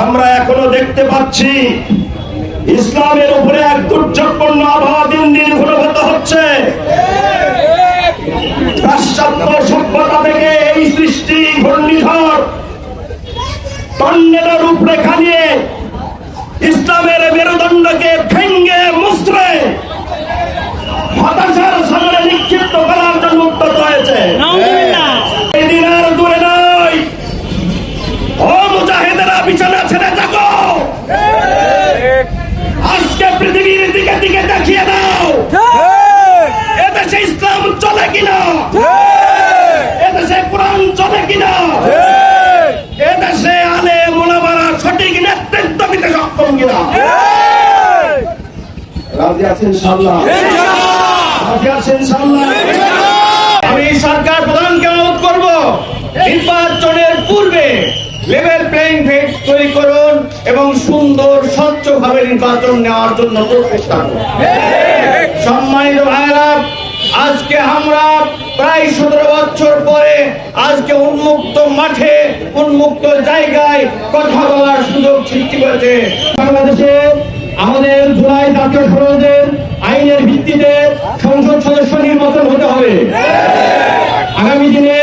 আমরা এখনও দেখতে পাচ্ছি ইসলামের উপরে এক দুর্যোগপূর্ণ আবহাওয়া দিন দিন ঘনীভূত হচ্ছে। পাশ্চাত্য সভ্যতা থেকে এই সৃষ্টি ঘূর্ণিঝড় রূপরেখা নিয়ে ইসলামের মেরুদণ্ডকে ভেঙ্গে মুসড়ে হতাশার সাগরে নিক্ষিপ্ত করার জন্য উদ্যত হয়েছে। সক্ষম রাজি আছেন সাল্লাহ রাজি আছেন সাল্লাহ আমি সরকার প্রধানকে অনুরোধ করব নির্বাচনের পূর্বে লেভেল প্লেইং ফিল্ড তৈরি করুন এবং সুন্দর স্বচ্ছভাবে নির্বাচন নেওয়ার জন্য প্রচেষ্টা করুন। সম্মানিত ভাইরা আজকে আমরা প্রায় সতেরো বছর পরে আজকে উন্মুক্ত মাঠে, উন্মুক্ত জায়গায় কথা বলার সুযোগ সৃষ্টি করেছে। বাংলাদেশে আমাদের জুলাই জাতীয় সনদের আইনের ভিত্তিতে সংসদ সদস্য নির্বাচন হতে হবে। আগামী দিনে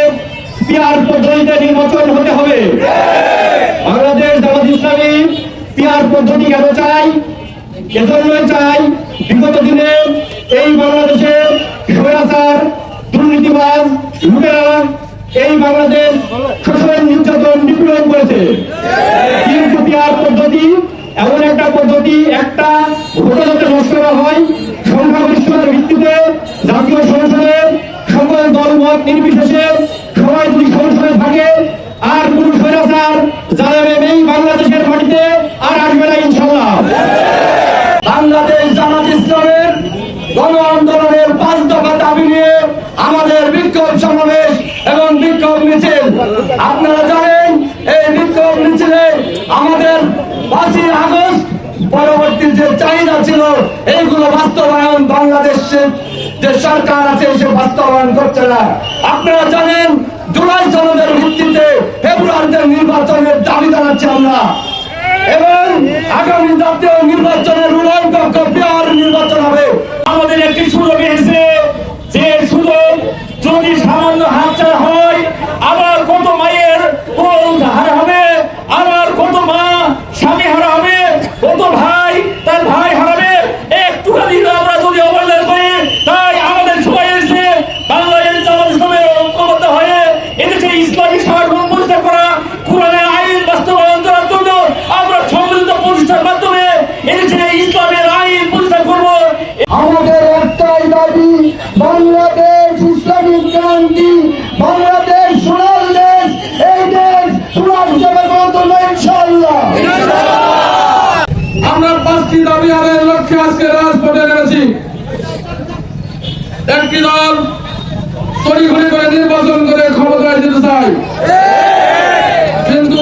পিয়ার পদ্ধতিতে নির্বাচন হতে হবে। বাংলাদেশ জামাত ইসলামী পিয়ার পদ্ধতি কেন চাই? এজন্য চাই বিগত দিনে এই বাংলাদেশে এই বাংলাদেশ শোষণ নির্যাতন নিপীড়ন করেছে। পদ্ধতি, এমন একটা পদ্ধতি, একটা ভোটে নষ্ট করা হয়, সংখ্যাগরিষ্ঠতার ভিত্তিতে জাতীয় সংসদে সকল দলমত নির্বিশেষে সবাই যদি সংসদে থাকে, আর কোন স্বৈরাচার জানাবেন এই বাংলাদেশের মাটিতে, আর আসবে না ইনশাল্লাহ বাংলাদেশ জামাত ইসলামের গণ আন্দোলনের পাঁচ দফা দাবি নিয়ে আমাদের বিক্ষোভ সমাবেশ আপনারা জানেন, এই বিক্ষোভ মিছিলে আমাদের পাঁচই আগস্ট পরবর্তী যে চাহিদা ছিল, এইগুলো বাস্তবায়ন বাংলাদেশের যে সরকার আছে, সে বাস্তবায়ন করছে না। আপনারা জানেন, জুলাই সনদের ভিত্তিতে ফেব্রুয়ারিতে নির্বাচনের দাবি জানাচ্ছি আমরা। এবং আগামী জাতীয় নির্বাচনের উন্নয়ন কক্ষ বিহার নির্বাচন হবে। আমাদের একটি সুযোগ এসেছে। যে সুযোগ যদি সামান্য হাতছাড়া হয়, আবার হারা কত মা, স্বামী হারা হবে, কত ভাই, তার ভাই হারাবে, একটুখানি আমরা যদি করি আইন বাস্তবায়ন করার জন্য আমরা সম্মিলিত প্রতিষ্ঠার মাধ্যমে এদেশে ইসলামের আইন প্রতিষ্ঠা করব। আমাদের একটাই দাবি, বাংলাদেশ ইসলামিক ক্রান্তি বাংলাদেশ সোনার দেশ এই দেশ সোনার হিসেবে গণতন্ত্র ইনশাল্লাহ আমরা পাঁচটি দাবি লক্ষ্যে আজকে রাজপথে নেমেছি। একটি দল তড়িঘড়ি করে নির্বাচন করে ক্ষমতায় যেতে চায়। কিন্তু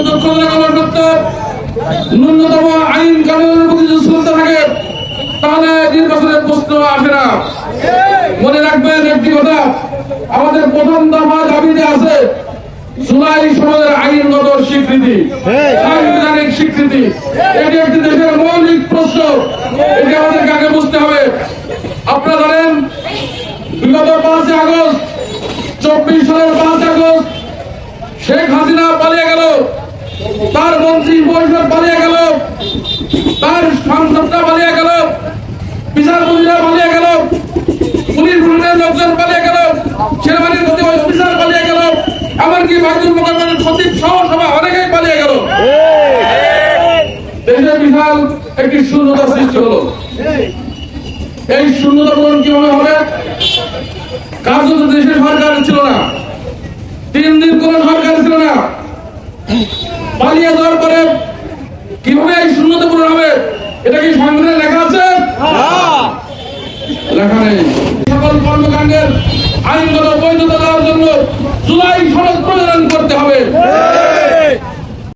ন্যূনতম আইন কানুনের প্রতি যদি চলতে থাকে, তাহলে নির্বাচনের প্রশ্ন আসে না। মনে রাখবেন একটি কথা, আমাদের প্রথম দফা দাবিতে আছে জুলাই সনদের আইনগত স্বীকৃতি সাংবিধানিক স্বীকৃতি। এটি একটি দেশের মৌলিক প্রশ্ন এটি আমাদেরকে আগে বুঝতে হবে। আপনারা জানেন বিগত পাঁচই আগস্ট চব্বিশ সালের পাঁচ আগস্ট শেখ হাসিনা পালিয়ে গেল তার মন্ত্রী পরিষদ পালিয়ে গেল তার সাংসদরা পালিয়ে গেল বিচারপতিরা পালিয়ে গেল পুলিশ লোকজন পালিয়ে গেল সেনাবাহিনীর প্রতি অফিসার পালিয়ে গেল এমনকি বাইতুল সচিব সহ সবাই অনেকেই পালিয়ে গেল। দেশে বিশাল একটি শূন্যতা সৃষ্টি হলো। এই শূন্যতা পূরণ কীভাবে হবে? কার্যত দেশে সরকার ছিল না। তিন দিন কোন সরকার ছিল না। পালিয়ে যাওয়ার পরে কীভাবে এই শূন্যতা পূরণ হবে এটা কি সংবিধানে লেখা আছে? লেখা নেই। সকল কর্মকাণ্ডের আইনগত বৈধতা দেওয়ার জন্য জুলাই সনদ প্রদান করতে হবে।